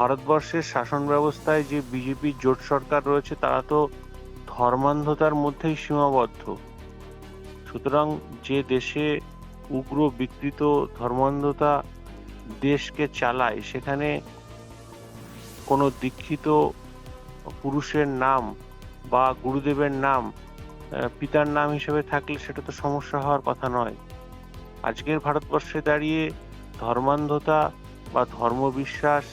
ভারতবর্ষের শাসন ব্যবস্থায় যে বিজেপির জোট সরকার রয়েছে, তারা তো ধর্মান্ধতার মধ্যেই সীমাবদ্ধ। সুতরাং যে দেশে উগ্র বিকৃত ধর্মান্ধতা দেশকে চালায়, সেখানে কোনো দীক্ষিত পুরুষের নাম বা গুরুদেবের নাম পিতার নাম হিসেবে থাকলে সেটা তো সমস্যা হওয়ার কথা নয়। আজকের ভারতবর্ষে দাঁড়িয়ে ধর্মান্ধতা বা ধর্মবিশ্বাস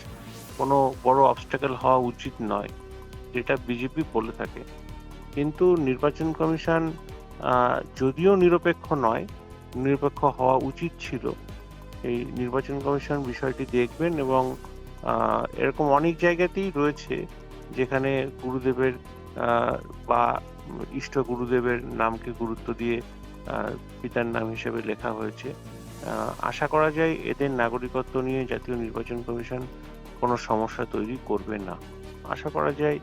কোনো বড় অবস্টাকেল হওয়া উচিত নয়, যেটা বিজেপি বলে থাকে। কিন্তু নির্বাচন কমিশন যদিও নিরপেক্ষ নয়, নিরপেক্ষ হওয়া উচিত ছিল। এই নির্বাচন কমিশন বিষয়টি দেখবেন এবং এরকম অনেক জায়গাতেই রয়েছে যেখানে গুরুদেবের বা ইষ্ট গুরুদেবের নামকে গুরুত্ব দিয়ে পিতার নাম হিসেবে লেখা হয়েছে। আশা করা যায় এদের নাগরিকত্ব নিয়ে জাতীয় নির্বাচন কমিশন কোনো সমস্যা তৈরি করবে না। আশা করা যায়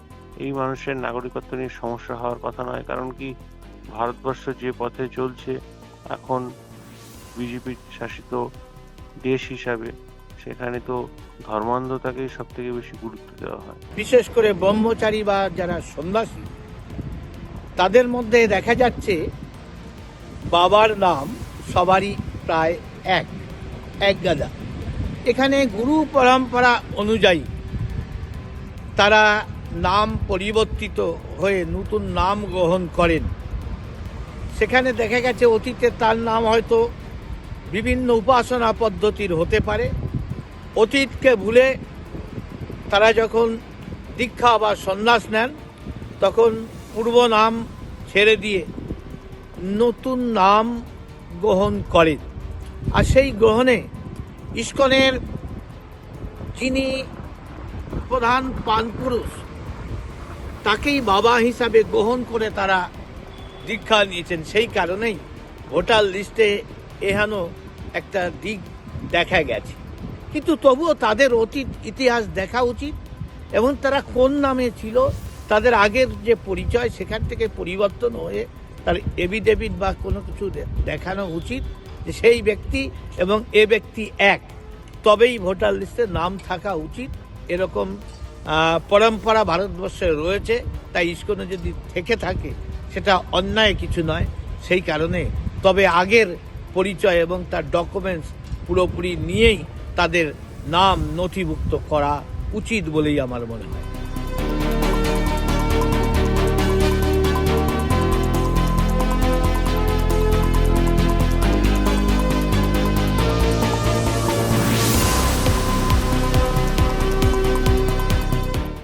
এই মানুষের নাগরিকত্ব নিয়ে সমস্যা হওয়ার কথা নয়, কারণ কি ভারতবর্ষ যে পথে চলছে, এখন বিজেপি শাসিত দেশ হিসাবে সেখানে তো ধর্মান্ধতাকেই সব থেকে বেশি গুরুত্ব দেওয়া হয়। বিশেষ করে ব্রহ্মচারী বা যারা সন্ন্যাসী, তাদের মধ্যে দেখা যাচ্ছে বাবার নাম সবারই প্রায় এক এক গাদা। এখানে গুরু পরম্পরা অনুযায়ী তারা নাম পরিবর্তিত হয়ে নতুন নাম গ্রহণ করেন। সেখানে দেখা গেছে অতীতে তার নাম হয়তো বিভিন্ন উপাসনা পদ্ধতির হতে পারে। অতীতকে ভুলে তারা যখন দীক্ষা বা সন্ন্যাস নেন, তখন পূর্ব নাম ছেড়ে দিয়ে নতুন নাম গ্রহণ করেন। আর সেই গ্রহণে ইস্কনের যিনি প্রধান পানপুরুষ, তাকেই বাবা হিসাবে গ্রহণ করে তারা দীক্ষা নিয়েছেন। সেই কারণেই ভোটার লিস্টে এহানো একটা দিক দেখা গেছে। কিন্তু তবুও তাদের অতীত ইতিহাস দেখা উচিত এবং তারা কোন নামে ছিল, তাদের আগের যে পরিচয় সেখান থেকে পরিবর্তন হয়ে তার এভিডেভিট বা কোনো কিছু দেখানো উচিত। যে সেই ব্যক্তি এবং এ ব্যক্তি এক। তবেই ভোটার লিস্টে নাম থাকা উচিত। এরকম পরম্পরা ভারতবর্ষে রয়েছে, তাই ইস্কনে যদি থেকে থাকে, সেটা অন্যায় কিছু নয়। সেই কারণে তবে আগের পরিচয় এবং তার ডকুমেন্টস পুরোপুরি নিয়েই তাদের নাম নথিভুক্ত করা উচিত বলেই আমার মনে হয়।